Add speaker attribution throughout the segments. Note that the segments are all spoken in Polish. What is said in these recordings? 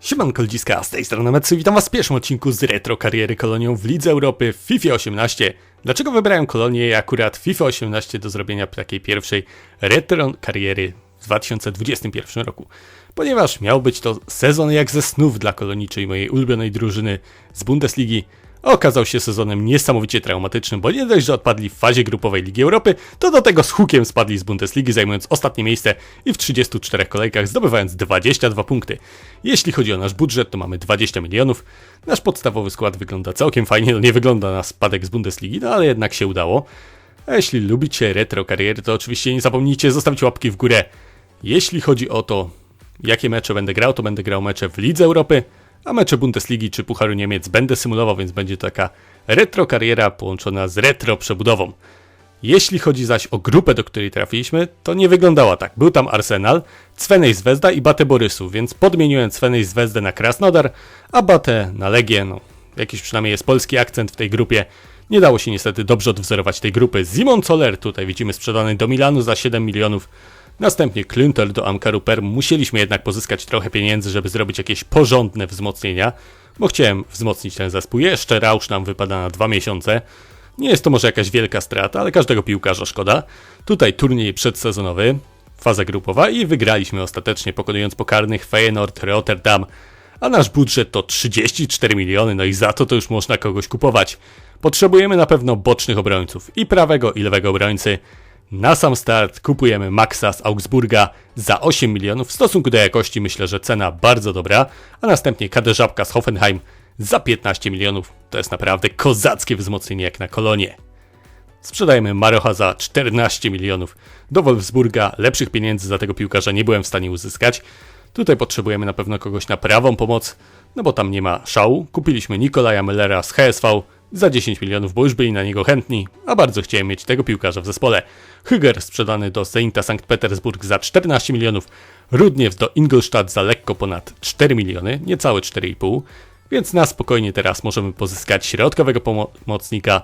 Speaker 1: Siemanko ludziska, z tej strony Metsu, witam was w pierwszym odcinku z retro kariery kolonią w Lidze Europy w FIFA 18. Dlaczego wybrałem kolonię i akurat FIFA 18 do zrobienia takiej pierwszej retro kariery w 2021 roku? Ponieważ miał być to sezon jak ze snów dla kolonii, czyli mojej ulubionej drużyny z Bundesligi, okazał się sezonem niesamowicie traumatycznym, bo nie dość, że odpadli w fazie grupowej Ligi Europy, to do tego z hukiem spadli z Bundesligi, zajmując ostatnie miejsce i w 34 kolejkach zdobywając 22 punkty. Jeśli chodzi o nasz budżet, to mamy 20 milionów. Nasz podstawowy skład wygląda całkiem fajnie, no nie wygląda na spadek z Bundesligi, no ale jednak się udało. A jeśli lubicie retro kariery, to oczywiście nie zapomnijcie zostawić łapki w górę. Jeśli chodzi o to, jakie mecze będę grał, to będę grał mecze w Lidze Europy, a mecze Bundesligi czy Pucharu Niemiec będę symulował, więc będzie to taka retro kariera połączona z retro przebudową. Jeśli chodzi zaś o grupę, do której trafiliśmy, to nie wyglądała tak. Był tam Arsenal, Cwenej Zvezda i Bate Borysu, więc podmieniłem Cwenej Zvezdę na Krasnodar, a Bate na Legię, no jakiś przynajmniej jest polski akcent w tej grupie. Nie dało się niestety dobrze odwzorować tej grupy. Simon Soler tutaj widzimy sprzedany do Milanu za 7 milionów. Następnie Klünter do Amkaru Perm. Musieliśmy jednak pozyskać trochę pieniędzy, żeby zrobić jakieś porządne wzmocnienia, bo chciałem wzmocnić ten zespół. Jeszcze Rausz nam wypada na dwa miesiące. Nie jest to może jakaś wielka strata, ale każdego piłkarza szkoda. Tutaj turniej przedsezonowy, faza grupowa i wygraliśmy ostatecznie pokonując pokarnych Feyenoord Rotterdam. A nasz budżet to 34 miliony, no i za to to już można kogoś kupować. Potrzebujemy na pewno bocznych obrońców i prawego i lewego obrońcy. Na sam start kupujemy Maxa z Augsburga za 8 milionów. W stosunku do jakości myślę, że cena bardzo dobra. A następnie Kaderzapka z Hoffenheim za 15 milionów. To jest naprawdę kozackie wzmocnienie jak na kolonie. Sprzedajemy Marocha za 14 milionów. Do Wolfsburga lepszych pieniędzy za tego piłkarza nie byłem w stanie uzyskać. Tutaj potrzebujemy na pewno kogoś na prawą pomoc, no bo tam nie ma szału. Kupiliśmy Nikolaja Müllera z HSV za 10 milionów, bo już byli na niego chętni, a bardzo chciałem mieć tego piłkarza w zespole. Hyger sprzedany do Zeinta Sankt Petersburg za 14 milionów, Rudniew do Ingolstadt za lekko ponad 4 miliony, niecałe 4,5, więc na spokojnie teraz możemy pozyskać środkowego pomocnika,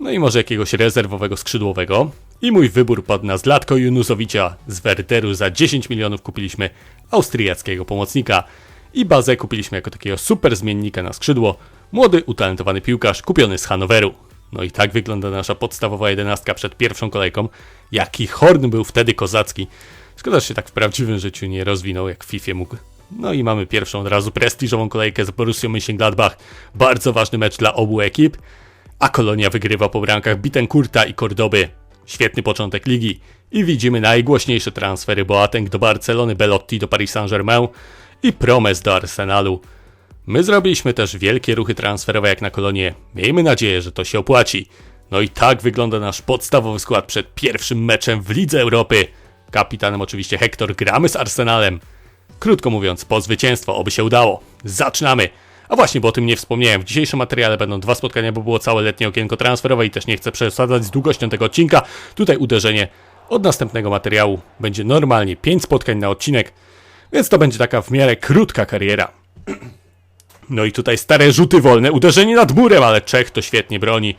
Speaker 1: no i może jakiegoś rezerwowego skrzydłowego. I mój wybór padł na Zlatko Junuzowicza z Werderu za 10 milionów kupiliśmy austriackiego pomocnika i bazę kupiliśmy jako takiego super zmiennika na skrzydło, młody, utalentowany piłkarz kupiony z Hanoweru. No i tak wygląda nasza podstawowa jedenastka przed pierwszą kolejką. Jaki Horn był wtedy kozacki. Szkoda, że się tak w prawdziwym życiu nie rozwinął, jak w FIFA mógł. No i mamy pierwszą od razu prestiżową kolejkę z Borussią Mönchengladbach. Bardzo ważny mecz dla obu ekip. A Kolonia wygrywa po brankach Bittenkurta i Cordoby. Świetny początek ligi. I widzimy najgłośniejsze transfery Boateng do Barcelony, Belotti do Paris Saint-Germain i Promes do Arsenalu. My zrobiliśmy też wielkie ruchy transferowe jak na kolonie. Miejmy nadzieję, że to się opłaci. No i tak wygląda nasz podstawowy skład przed pierwszym meczem w Lidze Europy. Kapitanem oczywiście Hector, gramy z Arsenalem. Krótko mówiąc, po zwycięstwo, oby się udało. Zaczynamy! A właśnie, bo o tym nie wspomniałem. W dzisiejszym materiale będą dwa spotkania, bo było całe letnie okienko transferowe i też nie chcę przesadzać z długością tego odcinka. Tutaj uderzenie od następnego materiału będzie normalnie 5 spotkań na odcinek, więc to będzie taka w miarę krótka kariera. No i tutaj stare rzuty wolne, uderzenie nad murem, ale Czech to świetnie broni.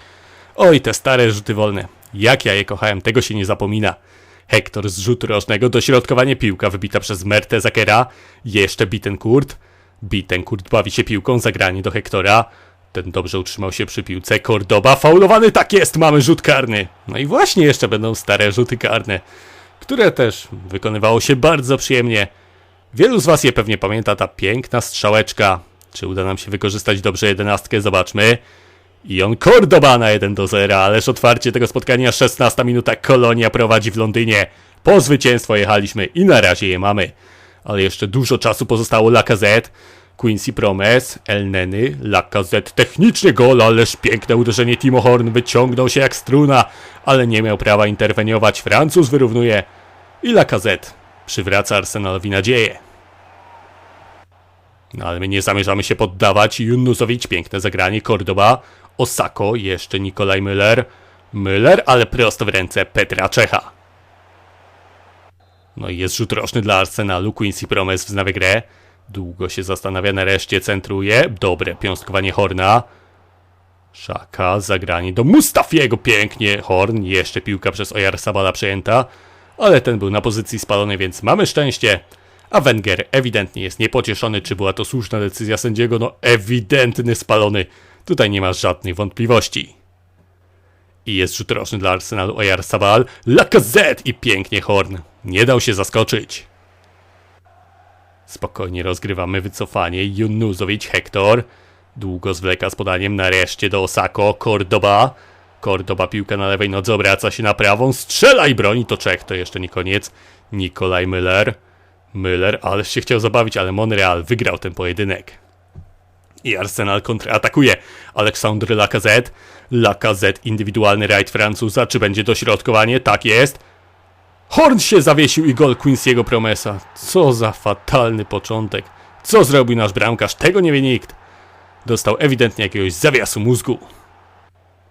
Speaker 1: Oj, te stare rzuty wolne. Jak ja je kochałem, tego się nie zapomina. Hektor z rzutu rożnego, dośrodkowanie piłka wybita przez Mertę Zakera, jeszcze Bittenkurt. Bittenkurt bawi się piłką, zagranie do Hektora. Ten dobrze utrzymał się przy piłce. Cordoba faulowany, tak jest, mamy rzut karny. No i właśnie jeszcze będą stare rzuty karne, które też wykonywało się bardzo przyjemnie. Wielu z Was je pewnie pamięta, ta piękna strzałeczka. Czy uda nam się wykorzystać dobrze jedenastkę? Zobaczmy. I on Cordoba na 1 do 0, ależ otwarcie tego spotkania 16 minuta Kolonia prowadzi w Londynie. Po zwycięstwo jechaliśmy i na razie je mamy. Ale jeszcze dużo czasu pozostało Lacazette, Quincy Promes, El Neny, Lacazette, technicznie gol, ależ piękne uderzenie Timo Horn wyciągnął się jak struna, ale nie miał prawa interweniować. Francuz wyrównuje i Lacazette przywraca Arsenalowi nadzieję. No ale my nie zamierzamy się poddawać. Junusowicz, piękne zagranie, Cordoba, Osako, jeszcze Nikolaj Müller. Müller, ale prosto w ręce Petra Czecha. No i jest rzut roczny dla Arsenalu, Quincy Promes wznawia grę. Długo się zastanawia, nareszcie centruje. Dobre piąstkowanie Horna. Szaka, zagranie do Mustafiego, pięknie. Horn, jeszcze piłka przez Ojarzabala przejęta. Ale ten był na pozycji spalonej, więc mamy szczęście. A Wenger ewidentnie jest niepocieszony, czy była to słuszna decyzja sędziego. No ewidentny spalony. Tutaj nie ma żadnych wątpliwości. I jest rzut roczny dla Arsenalu Oyarzabal. Lacazette i pięknie Horn. Nie dał się zaskoczyć. Spokojnie rozgrywamy wycofanie. Junuzovic, Hector. Długo zwleka z podaniem nareszcie do Osako. Cordoba. Cordoba piłka na lewej nodze obraca się na prawą. Strzela i broni to Czech. To jeszcze nie koniec. Nikolaj Müller. Müller, ale się chciał zabawić, ale Monreal wygrał ten pojedynek. I Arsenal kontratakuje. Aleksandr Lacazette. Lacazette, indywidualny rajd Francuza. Czy będzie dośrodkowanie? Tak jest. Horn się zawiesił i gol Quincy'ego Promesa. Co za fatalny początek. Co zrobił nasz bramkarz? Tego nie wie nikt. Dostał ewidentnie jakiegoś zawiasu mózgu.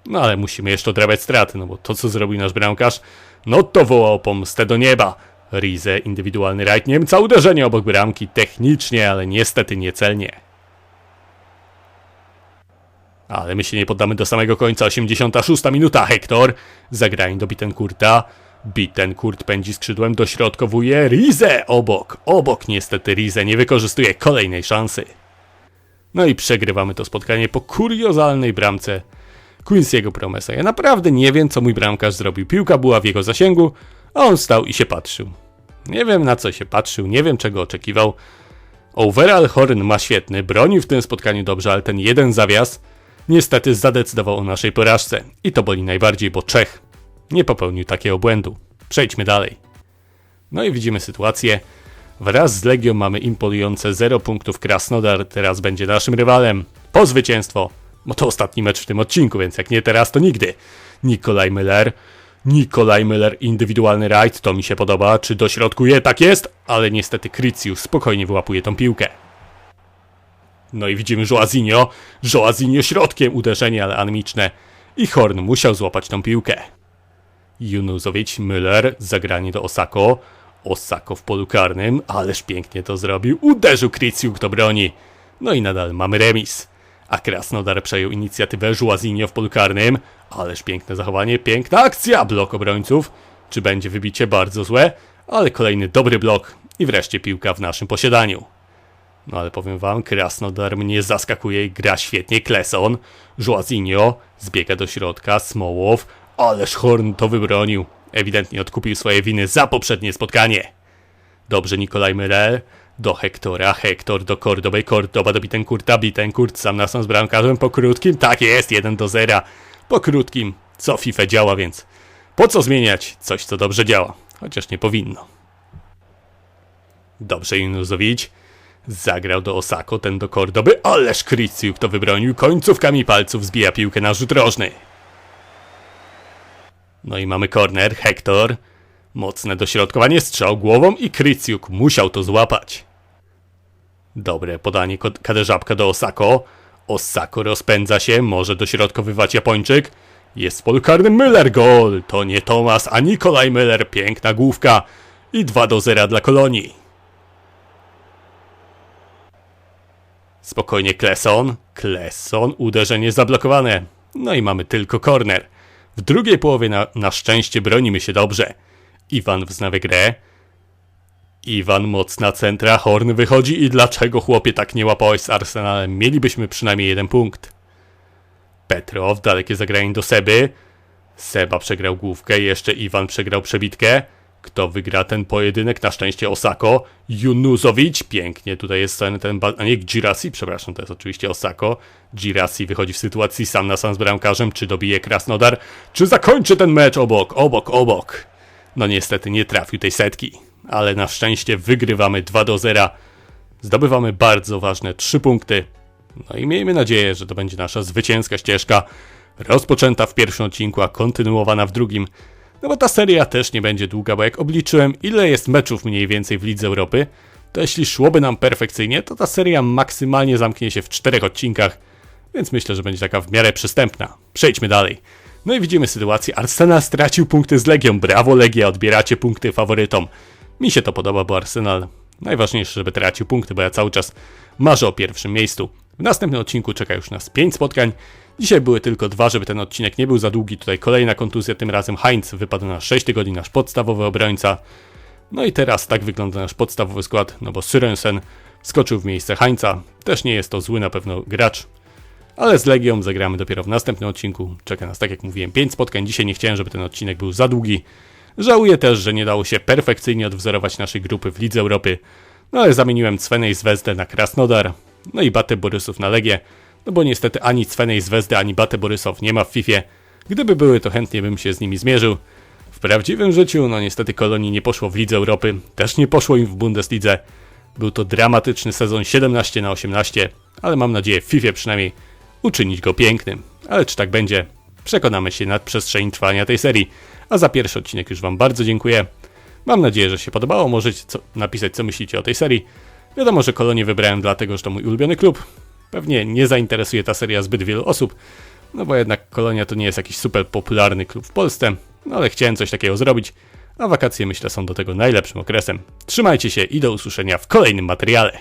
Speaker 1: No ale musimy jeszcze odrabiać straty, no bo to co zrobił nasz bramkarz, no to wołał pomstę do nieba. Rize, indywidualny rajd Niemca, uderzenie obok bramki, technicznie, ale niestety niecelnie. Ale my się nie poddamy do samego końca. 86 minuta. Hector. Zagrań do Bittenkurta. Bittenkurt pędzi skrzydłem, dośrodkowuje. Rize obok. Obok niestety Rize nie wykorzystuje kolejnej szansy. No i przegrywamy to spotkanie po kuriozalnej bramce Quincy'ego Promesa. Ja naprawdę nie wiem, co mój bramkarz zrobił. Piłka była w jego zasięgu, a on stał i się patrzył. Nie wiem, na co się patrzył, nie wiem, czego oczekiwał. Overall Horn ma świetny, bronił w tym spotkaniu dobrze, ale ten jeden zawias niestety zadecydował o naszej porażce. I to boli najbardziej, bo Czech nie popełnił takiego błędu. Przejdźmy dalej. No i widzimy sytuację. Wraz z Legią mamy imponujące 0 punktów Krasnodar, teraz będzie naszym rywalem. Po zwycięstwo, bo to ostatni mecz w tym odcinku, więc jak nie teraz, to nigdy. Nikolaj Müller. Nikolaj Müller, indywidualny rajd, to mi się podoba. Czy dośrodkuje? Tak jest, ale niestety Krycius spokojnie wyłapuje tą piłkę. No i widzimy Joazinho. Joazinho środkiem, uderzenie, ale anemiczne. I Horn musiał złapać tą piłkę. Junuzovic, Müller, zagranie do Osako. Osako w polu karnym, ależ pięknie to zrobił. Uderzył Kryciuk do broni. No i nadal mamy remis. A Krasnodar przejął inicjatywę Żuazinio w polu karnym. Ależ piękne zachowanie, piękna akcja, blok obrońców. Czy będzie wybicie? Bardzo złe, ale kolejny dobry blok i wreszcie piłka w naszym posiadaniu. No ale powiem wam, Krasnodar mnie zaskakuje i gra świetnie Kleson. Żuazinio zbiega do środka, Smołow, ależ Horn to wybronił. Ewidentnie odkupił swoje winy za poprzednie spotkanie. Dobrze Nikolaj Myrel, do Hektora, Hektor do Kordoby, Kordoba do Bittenkurta, Bittenkurt sam na sam z bramkarzem po krótkim, tak jest, 1 do 0. Po krótkim, co FIFA działa, więc po co zmieniać coś, co dobrze działa? Chociaż nie powinno. Dobrze Junuzovic. Zagrał do Osako, ten do Kordoby, ależ Kryciuk to wybronił, końcówkami palców zbija piłkę na rzut rożny. No i mamy corner, Hector. Mocne dośrodkowanie, strzał głową i Kryciuk musiał to złapać. Dobre podanie kaderzapka do Osako. Osako rozpędza się, może dośrodkowywać Japończyk. Jest w polu karnym Müller, gol! To nie Tomas, a Nikolaj Müller, piękna główka. I 2 do 0 dla Kolonii. Spokojnie Kleson. Kleson, uderzenie zablokowane. No i mamy tylko corner. W drugiej połowie na, na szczęście bronimy się dobrze. Iwan wznawia grę. Iwan mocna centra, Horn wychodzi i dlaczego chłopie tak nie łapałeś z Arsenalem? Mielibyśmy przynajmniej jeden punkt. Petrow, dalekie zagranie do Seby. Seba przegrał główkę, jeszcze Iwan przegrał przebitkę. Kto wygra ten pojedynek? Na szczęście Osako. Junuzovic, pięknie tutaj jest ten, ten a nie Girassi, przepraszam, to jest oczywiście Osako. Girassi wychodzi w sytuacji sam na sam z bramkarzem, czy dobije Krasnodar, czy zakończy ten mecz obok, obok, obok. No niestety nie trafił tej setki, ale na szczęście wygrywamy 2 do 0. Zdobywamy bardzo ważne 3 punkty. No i miejmy nadzieję, że to będzie nasza zwycięska ścieżka, rozpoczęta w pierwszym odcinku, a kontynuowana w drugim. No bo ta seria też nie będzie długa, bo jak obliczyłem ile jest meczów mniej więcej w Lidze Europy, to jeśli szłoby nam perfekcyjnie, to ta seria maksymalnie zamknie się w czterech odcinkach, więc myślę, że będzie taka w miarę przystępna. Przejdźmy dalej. No i widzimy sytuację. Arsenal stracił punkty z Legią. Brawo Legia, odbieracie punkty faworytom. Mi się to podoba, bo Arsenal najważniejsze, żeby tracił punkty, bo ja cały czas marzę o pierwszym miejscu. W następnym odcinku czeka już nas 5 spotkań. Dzisiaj były tylko dwa, żeby ten odcinek nie był za długi. Tutaj kolejna kontuzja, tym razem Heinz wypadł na 6 tygodni, nasz podstawowy obrońca. No i teraz tak wygląda nasz podstawowy skład, no bo Syrensen skoczył w miejsce Hańca. Też nie jest to zły na pewno gracz. Ale z Legią zagramy dopiero w następnym odcinku. Czeka nas, tak jak mówiłem, 5 spotkań. Dzisiaj nie chciałem, żeby ten odcinek był za długi. Żałuję też, że nie dało się perfekcyjnie odwzorować naszej grupy w Lidze Europy. No ale zamieniłem Cwenej Zvezdę na Krasnodar. No i Batę Borysów na Legię. No bo niestety ani Cwenej Zvezdy, ani Batę Borysow nie ma w FIFA. Gdyby były, to chętnie bym się z nimi zmierzył. W prawdziwym życiu, no niestety Kolonii nie poszło w Lidze Europy, też nie poszło im w Bundeslidze. Był to dramatyczny sezon 17 na 18, ale mam nadzieję w FIFA przynajmniej uczynić go pięknym. Ale czy tak będzie? Przekonamy się nad przestrzeni trwania tej serii. A za pierwszy odcinek już Wam bardzo dziękuję. Mam nadzieję, że się podobało. Możecie co, napisać, co myślicie o tej serii. Wiadomo, że Kolonię wybrałem dlatego, że to mój ulubiony klub. Pewnie nie zainteresuje ta seria zbyt wielu osób, no bo jednak Kolonia to nie jest jakiś super popularny klub w Polsce, no ale chciałem coś takiego zrobić, a wakacje myślę są do tego najlepszym okresem. Trzymajcie się i do usłyszenia w kolejnym materiale.